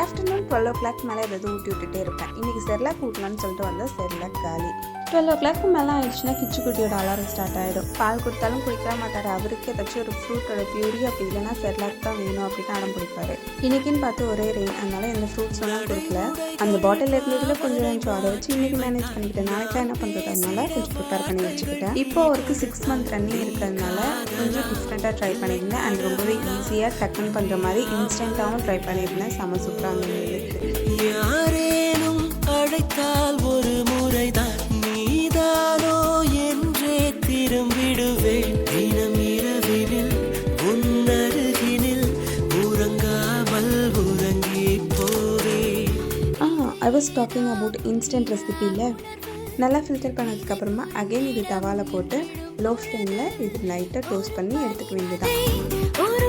Afternoon twelve ஓ clock மேலே ஏதாவது ஊட்டி விட்டுட்டே இருப்பேன். இன்றைக்கி செர்லாக் ஊட்டலான்னு சொல்லிட்டு வந்தால் செர்லாக் காலி. டுவெல் ஓ கிளாக் மேலே ஆயிடுச்சுன்னா கிச்சு குட்டியோட அலாரம் ஸ்டார்ட் ஆகிடும் பால் கொடுத்தாலும் குடிக்க மாட்டார். அவருக்கு ஏதாச்சும் ஒரு ஃப்ரூட்டோட பியூரி அப்படி இல்லைன்னா செர்லாக் தான் வேணும் அப்படின்னு அடம் பிடிப்பார். இன்றைக்கின்னு பார்த்து ஒரே ரெயின் அதனால் எந்த ஃப்ரூட்ஸ் எல்லாம் கொடுக்கல. அந்த பாட்டில் இருந்ததுல கொஞ்சம் கொஞ்சம் அதை வச்சு இன்றைக்கி மேனேஜ் பண்ணிக்கிட்டேன். நாளைக்கு என்ன பண்ணுறது அதனால கொஞ்சம் ப்ரிப்பேர் பண்ணி வச்சுக்கிட்டேன். இப்போ அவருக்கு சிக்ஸ் மந்த் ரன்னிங் இருக்கிறதுனால கொஞ்சம் டிஃப்ரெண்ட்டாக ட்ரை பண்ணியிருந்தேன் அண்ட் ரொம்பவே ஈஸியாக டக்குன்னு பண்ணுற மாதிரி இன்ஸ்டண்ட்டாகவும் ட்ரை பண்ணியிருந்தேன் செம சூப்பராக இருந்தது. யாரேனும் அழைத்தால் ஒரு முறைதான் நீதானோ என்றே திரும்பிடுவேன். தினம் இரவினில் உன்னருகினில் உறங்காமல் உறங்கி போவேன். ஆ I was talking about instant ரெசிபியில் நல்லா ஃபில்டர் பண்ணதுக்கப்புறமா அகைன் இது தவாவில் போட்டு லோ ஃப்ளேமில் இது லைட்டாக டோஸ்ட் பண்ணி எடுத்துக்க வேண்டியதான்